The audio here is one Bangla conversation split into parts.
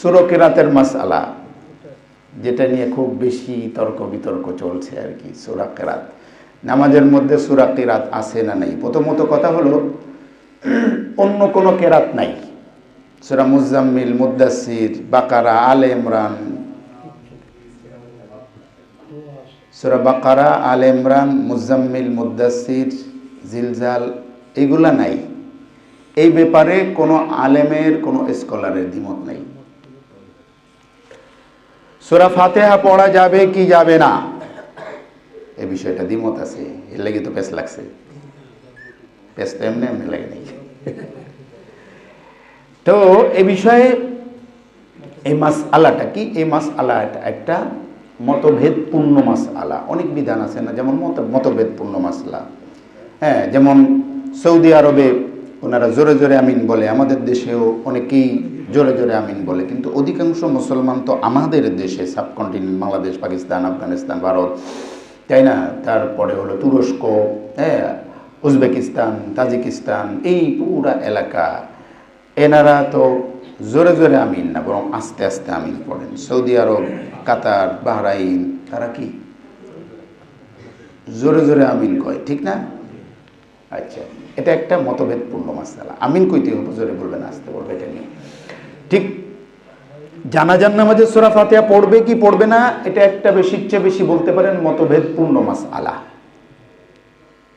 সুরকেরাতের মাসালা যেটা নিয়ে খুব বেশি তর্ক বিতর্ক চলছে আর কি সুরা কেরাত নামাজের মধ্যে সুরা কেরাত আছে না নাই? প্রথমত কথা হলো, অন্য কোনো কেরাত নাই। সুরা মুজাম্মিল মুদাসির বাকারা, আলে ইমরান। সুরা বাকারা, আলে ইমরান, মুজাম্মিল মুদাসির জিলজাল, এগুলা নাই। এই ব্যাপারে কোনো আলেমের, কোনো স্কলারের দ্বিমত নাই। সুরা ফাতেহা পড়া যাবে কি যাবে না? এই বিষয়টা দ্বিমত আছে, এর লেগে তো পেস লাগছে। পেস তো এমনি এমনি লাগে নাই তো এ বিষয়ে এই মাস আলাটা কি? এই মাস আলাটা একটা মতভেদপূর্ণ মাস আলা অনেক বিধান আছে না, যেমন মত, মতভেদপূর্ণ মাসলা হ্যাঁ যেমন সৌদি আরবে ওনারা জোরে জোরে আমিন বলে, আমাদের দেশেও অনেকেই জোরে জোরে আমিন বলে। কিন্তু অধিকাংশ মুসলমান তো আমাদের দেশে, সাবকন্টিনেন্ট বাংলাদেশ, পাকিস্তান, আফগানিস্তান, ভারত, তাই না? তারপরে হলো তুরস্ক হ্যাঁ উজবেকিস্তান, তাজিকিস্তান, এই পুরা এলাকা। এনারা তো জোরে জোরে আমিন না, বরং আস্তে আস্তে আমিন পড়েন। সৌদি আরব, কাতার, বাহরাইন, তারা কি? জোরে জোরে আমিন কয়, ঠিক না? আচ্ছা এটা একটা মতভেদপূর্ণ মাসালা। আমিন কইতে হবে, জোরে বলবেন, আসতে বলবে এটা নিয়ে। ঠিক? জানাজান নামাজে সোরা ফাতিহা পড়বে কি পড়বে না, এটা একটা বেশি, চেয়ে বেশি বলতে পারেন মতভেদপূর্ণ মাস আলা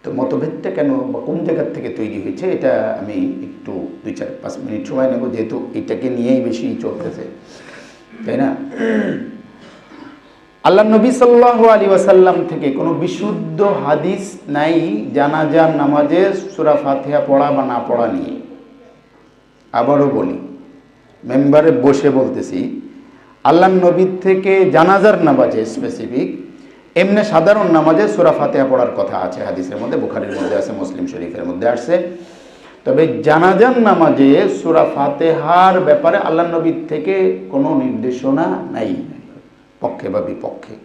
তো মতভেদটা কেন বা কোন জায়গার থেকে তৈরি হয়েছে, এটা আমি একটু দুই চার পাঁচ মিনিট সময় নেব, যেহেতু এটাকে নিয়েই বেশি চলতেছে। তাই না? আল্লাহ নবী সাল্লাহ আলী ওয়াসাল্লাম থেকে কোনো বিশুদ্ধ হাদিস নাই জানাজার নামাজে সুরা ফাতিহা পড়া বা না পড়া নিয়ে। আবারও বলি মেম্বারে বসে বলতেছি আল্লাহ নবীর থেকে জানাজার নামাজে স্পেসিফিক এমনি সাধারণ নামাজে সুরা ফাতেহা পড়ার কথা আছে, হাদিসের মধ্যে, বুখারির মধ্যে আছে, মুসলিম শরীফের মধ্যে আসছে। তবে জানাজান নামাজে সুরা ফাতেহার ব্যাপারে আল্লাহ নবীর থেকে কোনো নির্দেশনা নাই, পক্ষে বা বিপক্ষে।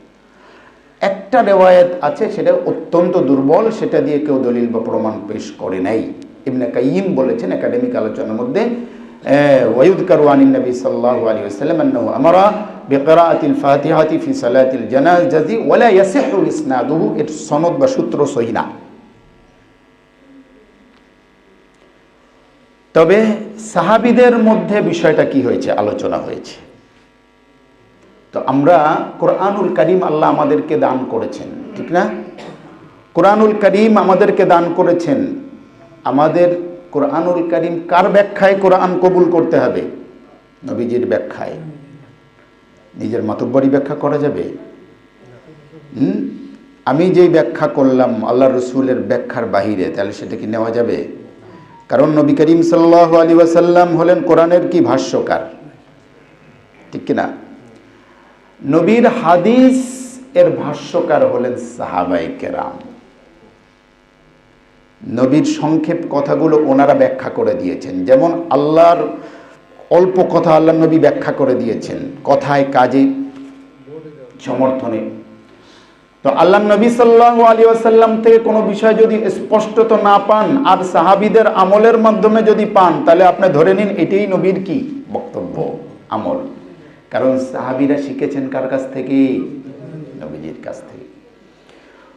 একটা রেওয়ায়ত আছে, সেটা অত্যন্ত দুর্বল, সেটা দিয়ে কেউ দলিল বা প্রমাণ পেশ করে নাই। ইবনে কাইয়িম বলেছেন, একাডেমিক আলোচনার মধ্যে ويذكر عن النبي صلى الله عليه وسلم أنه أمر بقراءة الفاتحة في صلاة الجنازة ولا يصح إسناده এর সনদ বা সূত্র সহি না তবে সাহাবিদের মধ্যে বিষয়টা কি হয়েছে আলোচনা হয়েছে তো আমরা কোরআনুল করিম আল্লাহ আমাদেরকে দান করেছেন ঠিক না কোরআনুল করিম আমাদেরকে দান করেছেন আমাদের কোরআনুল করিম কার ব্যাখ্যায় কোরআন কবুল করতে হবে? নবীজির ব্যাখ্যায়। নিজের মাতব্বরী ব্যাখ্যা করা যাবে? আমি যেই ব্যাখ্যা করলাম আল্লাহ রসুলের ব্যাখ্যার বাহিরে, তাহলে সেটা কি নেওয়া যাবে? কারণ নবী করিম সাল্লাহ আলী ওয়াসাল্লাম হলেন কোরআনের কি ভাষ্যকার? ঠিক কিনা? নবীর হাদিস এর ভাষ্যকার হলেন সাহাবাই কেরাম। নবীর সংক্ষেপ কথাগুলো ওনারা ব্যাখ্যা করে দিয়েছেন। যেমন আল্লাহর অল্প কথা আল্লাহ নবী ব্যাখ্যা করে দিয়েছেন, কথায় কাজে সমর্থনে। তো আল্লাহ নবী সাল্লাহ আলী আসাল্লাম থেকে কোনো বিষয় যদি স্পষ্টত না পান, আর সাহাবিদের আমলের মাধ্যমে যদি পান, তাহলে আপনি ধরে নিন এটাই নবীর কি? বক্তব্য, আমল। কারণ সাহাবিরা শিখেছেন কার কাছ থেকে? নবীজির কাছ থেকে।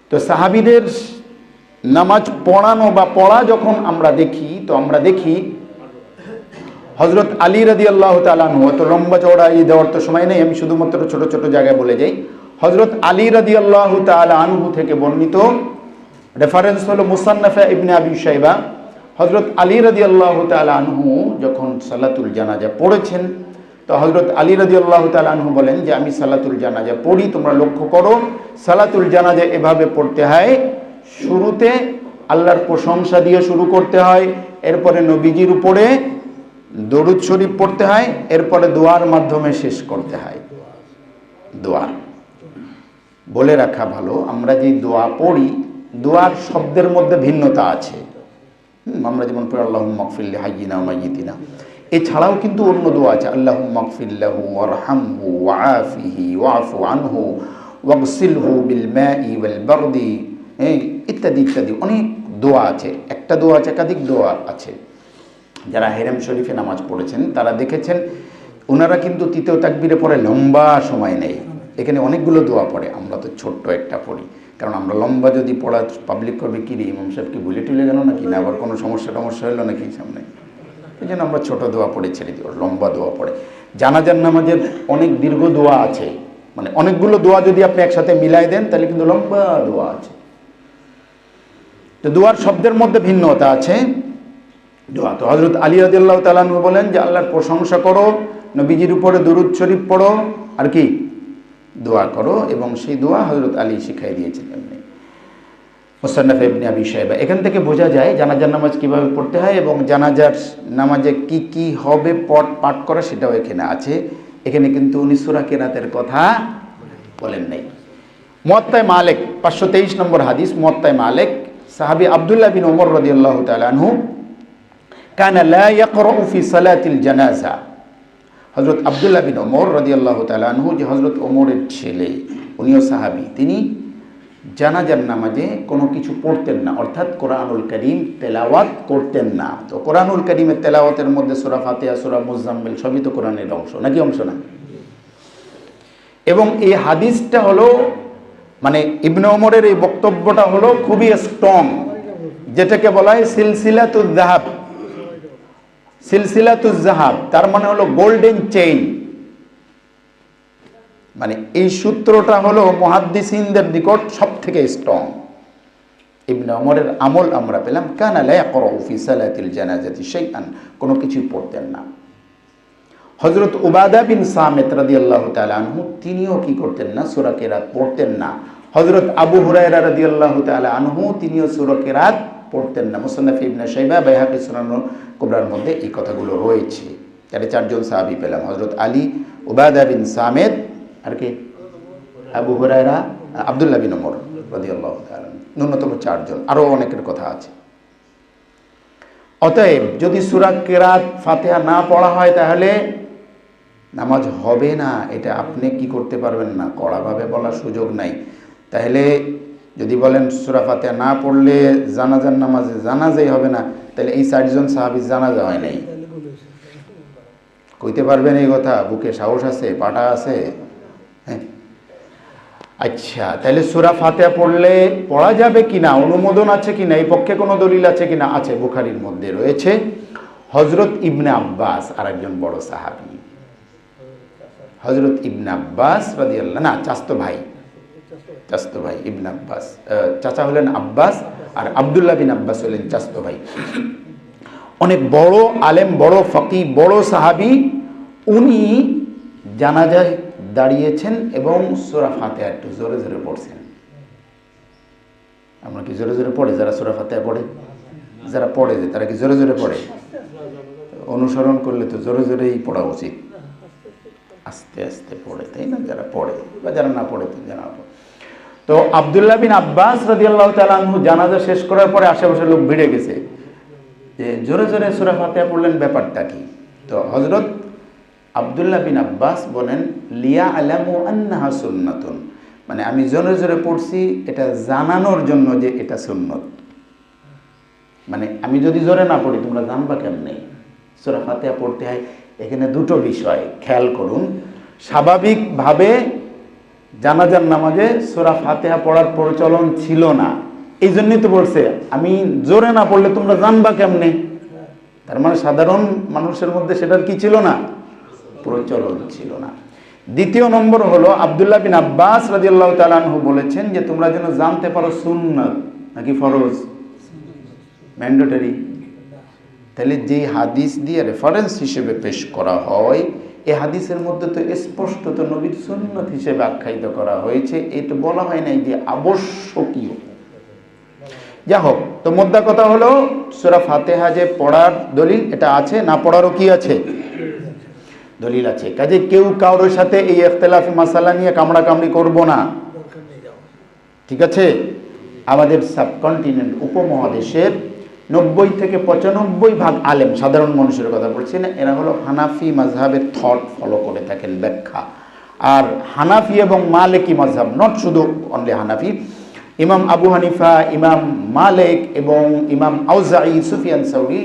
তো সাহাবিদের নামাজ পড়ানো বা পড়া যখন আমরা দেখি, তো আমরা দেখি হজরত আলী রাদি আল্লাহ তালানু অত লম্বা চওড়া এই দেওয়ার তো সময় নেই, আমি শুধুমাত্র ছোট ছোট জায়গায় বলে যাই। হজরত আলী রাদি আল্লাহ আনহু থেকে বর্ণিত রেফারেন্স হলো মুসান্নাফা ইবনে আবি সাইবা হজরত আলী রাদি আল্লাহ আনহু যখন সালাতুল জানাজা পড়েছেন, তো হজরত আলী রাজি আল্লাহ তালু বলেন যে, আমি সালাতুল জানাজা পড়ি, তোমরা লক্ষ্য করো, সালাতুল জানাজা এভাবে পড়তে হয় শুরুতে আল্লাহর প্রশংসা দিয়ে শুরু করতে হয়, এরপরে নবীজির উপরে দরুদ শরীফ পড়তে হয়, এরপরে দোয়ার মাধ্যমে শেষ করতে হয়। দোয়া। বলে রাখা ভালো, আমরা যে দোয়া পড়ি, দোয়ার শব্দের মধ্যে ভিন্নতা আছে। আমরা যেমন পড়ি আল্লাহ মকফিল্লি হাইজিনা মাইজিনা এছাড়াও কিন্তু অন্য দোয়া আছে আল্লাহ মকফিল্লাহু ওয়ারহামহু ওয়াফিহি ওয়াফু আনহু ওয়াগসিলহু বিল মাই ওয়াল বারদি। হ্যাঁ ইত্যাদি ইত্যাদি। অনেক দোয়া আছে। একটা দোয়া আছে, একাধিক দোয়া আছে। যারা হেরেম শরীফে নামাজ পড়েছেন, তারা দেখেছেন, ওনারা কিন্তু তৃতীয় তাকবিরে পরে লম্বা সময় নেই। এখানে অনেকগুলো দোয়া পড়ে, আমরা তো ছোট্ট একটা পড়ি। কারণ আমরা লম্বা যদি পড়া পাবলিক করবে, কি রে, ইমাম সাহেব কি ভুলে টুলে গেল নাকি? না, আবার কোনো সমস্যা টমস্যা হলো নাকি সামনে? এই জন্য আমরা ছোটো দোয়া পড়ে, ছেড়ে দিই, লম্বা দোয়া পড়ে। জানাজার নামাজের অনেক দীর্ঘ দোয়া আছে। মানে অনেকগুলো দোয়া যদি আপনি একসাথে মিলাই দেন, তাহলে কিন্তু লম্বা দোয়া আছে। তো দোয়ার শব্দের মধ্যে ভিন্নতা আছে। দোয়া তো হজরত আলী আদিল্লাহ তালানু বলেন যে, আল্লাহর প্রশংসা করো, নবীজির উপরে দুরুদ শরীফ পড়ো, আর কি? দোয়া করো, এবং সেই দোয়া হজরত আলী শিখাই দিয়েছিলেন মোসান্নাফ ইবনে আবি সাহেবা এখান থেকে বোঝা যায় জানাজার নামাজ কীভাবে পড়তে হয় এবং জানাজার নামাজে কি কি হবে পট পাঠ করা সেটাও এখানে আছে। এখানে কিন্তু উনি সুরা কেরাতের কথা বলেন নাই। মত্তায় মালেক, পাঁচশো তেইশ নম্বর হাদিস মোয়াত্তায় মালেক সাহাবি আবদুল্লাহ বিন ওমর রদিয়াল্লাহ তালানহু কানা সালাতিল জানাজা। হজরত আবদুল্লাহ বিন ওমর রদিয়াল্লাহ তালানহু যে হজরত ওমরের ছেলে, উনিও সাহাবি, তিনি জানাজার নামাজে কোনো কিছু পড়তেন না, অর্থাৎ কোরআনুল করিম তেলাওয়াত করতেন না। তো কোরআনুল করিমের তেলাওয়াতের মধ্যে সোরা ফাতেহা, সোরা মুজাম্মেল সবই তো কোরআনের অংশ, নাকি অংশ না? এবং এই হাদিসটা হলো মানে ইবনে ওমরের এই বক্তব্যটা হলো খুবই স্ট্রং যেটাকে বলা হয় সিলসিলাতুল জাহাব জাহাব তার মানে হলো গোল্ডেন চেইন মানে এই সূত্রটা হলো মহাদ্দিসিনদের নিকট সব থেকে স্ট্রং ইবনে ওমরের আমল আমরা পেলাম, কানা লা ইয়াকরাউ ফি সালাতিল জানাজাতি শাইআন, কোনো কিছুই পড়তেন না। হজরত উবাদা বিন সামেত রাদিয়াল্লাহু তাআলা আনহু, তিনিও কি করতেন না, সূরা কেরাত পড়তেন না। হজরত আবু হুরায়রা রাদিয়াল্লাহু তাআলা আনহু, তিনিও সূরা কেরাত পড়তেন না। মুসান্নাফ ইবনে শাইবা, বাইহাকি সুনান কুবরার মধ্যে এই কথাগুলো রয়েছে। তাহলে চারজন সাহাবী পেলাম হজরত আলী, উবাদা বিন সামেদ, আর কি? আবু হুরায়রা, আব্দুল্লাহ বিন ওমর রাদিয়াল্লাহু তাআলা ন্যূনতম চারজন আরও অনেকের কথা আছে। অতএব যদি সুরা কেরাত ফাতেহা না পড়া হয় তাহলে নামাজ হবে না, এটা আপনি কি করতে পারবেন না? কড়াভাবে বলার সুযোগ নাই। তাহলে যদি বলেন সুরা ফাতেহা না পড়লে জানাজার নামাজে জানাজাই হবে না, তাহলে এই চারজন সাহাবি জানাজা হয় নাই। কইতে পারবেন এই কথা? বুকে সাহস আছে? পাটা আছে? হ্যাঁ। আচ্ছা তাহলে সুরা ফাতেহা পড়লে পড়া যাবে কিনা? অনুমোদন আছে কিনা? এই পক্ষে কোনো দলিল আছে কিনা? আছে, বুখারির মধ্যে রয়েছে। হজরত ইবনে আব্বাস আর একজন বড় সাহাবি। হজরত ইবনে আব্বাস রাদিয়াল্লাহ না, চাস্তো ভাই। চাস্তো ভাই ইবনে আব্বাস। চাচা হলেন আব্বাস আর আব্দুল্লাহ বিন আব্বাস হলেন চাস্তো ভাই অনেক বড় আলেম, বড় ফকি, বড় সাহাবি, উনি জানাজায় দাঁড়িয়েছেন এবং সোরা ফাতেহা একটু জোরে জোরে পড়ছেন। আমরা কি জোরে জোরে পড়ে? যারা সোরা ফাতেহা পড়ে, যারা পড়ে যে, তারা কি জোরে জোরে পড়ে? অনুসরণ করলে তো জোরে জোরেই পড়া উচিত। আস্তে আস্তে পড়ে, তাই না? যারা পড়ে বা যারা না পড়ে, তো যারা পড়ে। তো আবদুল্লাহ বিন আব্বাস রাদিয়াল্লাহ তালানহু জানাজা শেষ করার পরে আশেপাশে লোক ভিড়ে গেছে। যে জোরে জোরে সুরা ফাতেহা পড়লেন, ব্যাপারটা কি? তো হজরত আবদুল্লাহ বিন আব্বাস বলেন, লিয়া আলামু আন্নাহা সুন্নাতুন। মানে আমি জোরে জোরে পড়ছি, এটা জানানোর জন্য যে এটা সুন্নত। মানে আমি যদি জোরে না পড়ি, তোমরা জানবা কেমনে? সুরা ফাতেহা পড়তে হয়, এখানে দুটো বিষয় খেয়াল করুন। স্বাভাবিকভাবে জানাজার নামাজে সুরা ফাতেহা পড়ার প্রচলন ছিল না। এই জন্যই তো বলছে, আমি জোরে না পড়লে তোমরা জানবা কেমনে? তার মানে সাধারণ মানুষের মধ্যে সেটার কি ছিল না? প্রচলন ছিল না। দ্বিতীয় নম্বর হলো, আবদুল্লাহ বিন আব্বাস রাজিয়াল্লাহ তালানহু বলেছেন যে, তোমরা যেন জানতে পারো সুন্নত, নাকি ফরজ? ম্যান্ডেটরি তাহলে যে হাদিস দিয়ে রেফারেন্স হিসেবে পেশ করা হয় এই হাদিসের মধ্যে তো স্পষ্টত নবীর সুন্নত হিসেবে আখ্যায়িত করা হয়েছে। এটা বলা হয় নাই যে আবশ্যকীয়। যা হোক, তো মোদ্দা কথা হলো, সুরা ফাতেহা যে পড়ার দলিল, এটা আছে না পড়ারও কি আছে? দলিল আছে। কাজে কেউ কারোর সাথে এই এখতলাফি মাসালা নিয়ে কামড়া কামড়ি করব না। ঠিক আছে? আমাদের সাবকন্টিনেন্ট, উপমহাদেশের নব্বই থেকে পঁচানব্বই ভাগ আলেম, সাধারণ মানুষের কথা বলছি না, এরা হলো হানাফি মাঝহাবের থট ফলো করে থাকেন, ব্যাখ্যা। আর হানাফি এবং মালেকি মাঝহাব নট শুধু অনলি হানাফি। ইমাম আবু হানিফা, ইমাম মালেক এবং ইমাম আউজাই সুফিয়ান সাউরি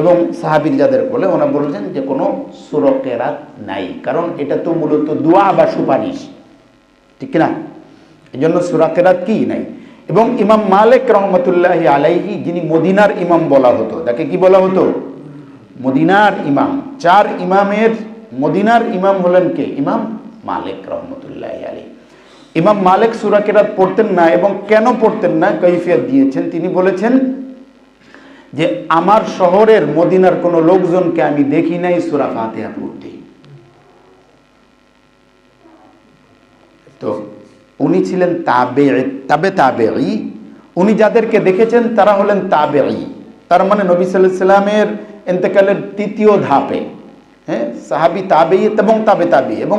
এবং সাহাবির যাদের বলে ওনারা বলছেন যে কোনো সুরকেরাত নাই, কারণ এটা তো মূলত দোয়া বা সুপারিশ। ঠিক না এই জন্য সুরাকেরাত কি নাই? এবং ইমাম মালিক রহমতুল্লাহ আলাইহি, যিনি মদিনার ইমাম বলা হতো। তাকে কি বলা হতো? মদিনার ইমাম। চার ইমামের মদিনার ইমাম হলেন কে? ইমাম মালিক রহমতুল্লাহ আলী ইমাম মালিক সুরাকেরাত পড়তেন না এবং কেন পড়তেন না? কৈফিয়াত দিয়েছেন। তিনি বলেছেন যে, আমার শহরের মদিনার কোনো লোকজনকে আমি দেখি নাই সুরা পড়তে তো উনি ছিলেন তাবে তাবে তাবেই উনি যাদেরকে দেখেছেন, তারা হলেন তাবেই তার মানে নবী সাল্লাহ সাল্লামের এতেকালের তৃতীয় ধাপে হ্যাঁ সাহাবি তাবেই এবং তাবে তাবি এবং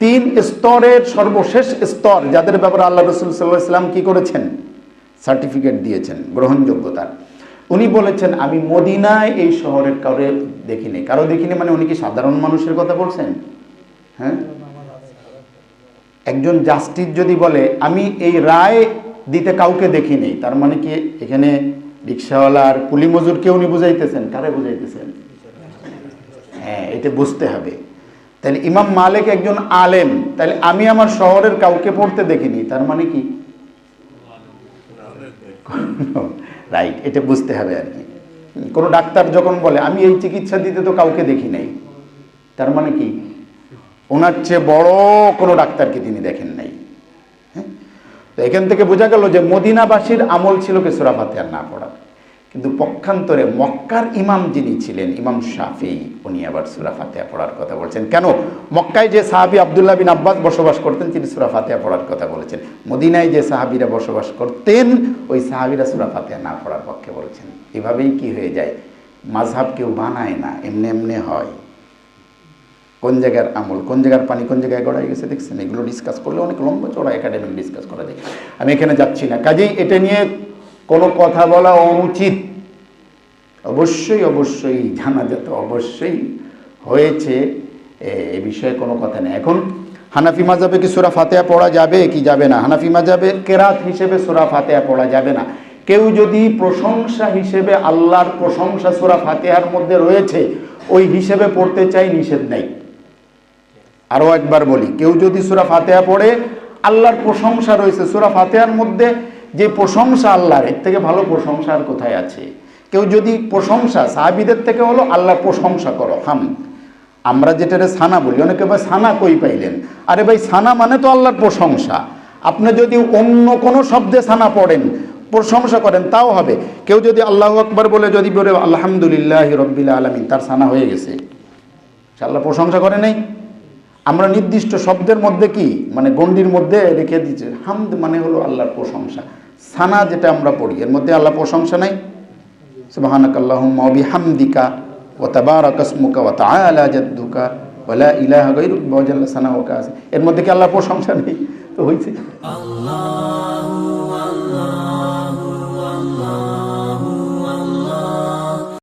তিন স্তরের সর্বশেষ স্তর, যাদের ব্যাপারে আল্লাহ রসুল সাল্লাহ সাল্লাম কী করেছেন? সার্টিফিকেট দিয়েছেন, গ্রহণযোগ্যতার। উনি বলেছেন, আমি মদিনায় এই শহরের কারও দেখিনি। কারও দেখিনি মানে উনি কি সাধারণ মানুষের কথা বলছেন? হ্যাঁ? একজন জাস্টিস যদি বলে, আমি এই রায় দিতে কাউকে দেখিনি, তার মানে কি এখানে রিক্সাওয়ালা আর কুলি মজুরকে উনি বুঝাইতেছেন? কারে বুঝাইতেছেন? হ্যাঁ এটা বুঝতে হবে। তাহলে ইমাম মালিক একজন আলেম, তাহলে আমি আমার শহরের কাউকে পড়তে দেখিনি, তার মানে কি? রাইট এটা বুঝতে হবে আর কি। কোনো ডাক্তার যখন বলে, আমি এই চিকিৎসা দিতে তো কাউকে দেখি নাই, তার মানে কি? ওনার চেয়ে বড় কোনো ডাক্তারকে তিনি দেখেন নাই। হ্যাঁ? তো এখান থেকে বোঝা গেল যে মদিনাবাসীর আমল ছিল কে সুরা ফাতেহার না পড়া। কিন্তু পক্ষান্তরে মক্কার ইমাম যিনি ছিলেন, ইমাম শাফি, উনি আবার সুরা ফাতেহা পড়ার কথা বলছেন। কেন? মক্কায় যে সাহাবি আবদুল্লাহ বিন আব্বাস বসবাস করতেন, তিনি সুরা ফাতেহা পড়ার কথা বলেছেন। মদিনায় যে সাহাবিরা বসবাস করতেন, ওই সাহাবিরা সুরা ফাতেহা না পড়ার পক্ষে বলেছেন। এভাবেই কি হয়ে যায়? মাঝহাব কেউ বানায় না, এমনি এমনি হয়। কোন জায়গার আমল, কোন জায়গার পানি কোন জায়গায় গড়াই গেছে দেখছেন? এগুলো ডিসকাস করলে অনেক লম্বা চড়া একাডেমিক ডিসকাস করা যায়। আমি এখানে যাচ্ছি না। কাজেই এটা নিয়ে কোনো কথা বলা অনুচিত। অবশ্যই অবশ্যই জানা যেত, অবশ্যই হয়েছে। এ বিষয়ে কোনো কথা নেই। এখন হানাফি মাজাবে কি সুরা ফাতেহা পড়া যাবে কি যাবে না? হানাফি মাজাবে কেরাত হিসেবে সুরা ফাতেহা পড়া যাবে না। কেউ যদি প্রশংসা হিসেবে আল্লাহর প্রশংসা সুরা ফাতেহার মধ্যে রয়েছে, ওই হিসেবে পড়তে চাই, নিষেধ নেই। আরও একবার বলি, কেউ যদি সুরা ফাতেহা পড়ে, আল্লাহর প্রশংসা রয়েছে। সুরা ফাতেহার মধ্যে যে প্রশংসা আল্লাহর, এর থেকে ভালো প্রশংসা আর কোথায় আছে? কেউ যদি প্রশংসা, সাহাবিদের থেকে হলো আল্লাহর প্রশংসা করো, হাম। আমরা যেটারে সানা বলি, অনেকে ভাই সানা কই পাইলেন? আরে ভাই, সানা মানে তো আল্লাহর প্রশংসা। আপনি যদি অন্য কোনো শব্দে সানা পড়েন, প্রশংসা করেন, তাও হবে। কেউ যদি আল্লাহ আকবর বলে, যদি বলে, আলহামদুলিল্লাহ রব্বিল আলমিন তার সানা হয়ে গেছে। সে আল্লাহ প্রশংসা করে নাই। আমরা নির্দিষ্ট শব্দের মধ্যে কি? মানে গণ্ডির মধ্যে রেখে দিচ্ছে হামদ মানে হলো আল্লাহর প্রশংসা। সানা যেটা আমরা পড়ি, এর মধ্যে আল্লাহ প্রশংসা নাই? সুবাহানাক মবি হামদিকা ও তাবার তাবারাকাসমুকা ও তাআলা জাদ্দুকা ওয়া ইলাহ ইলাহা গায়রুকা সানা ওকা এর মধ্যে কি আল্লাহর প্রশংসা নেই? তো হয়েছে Allah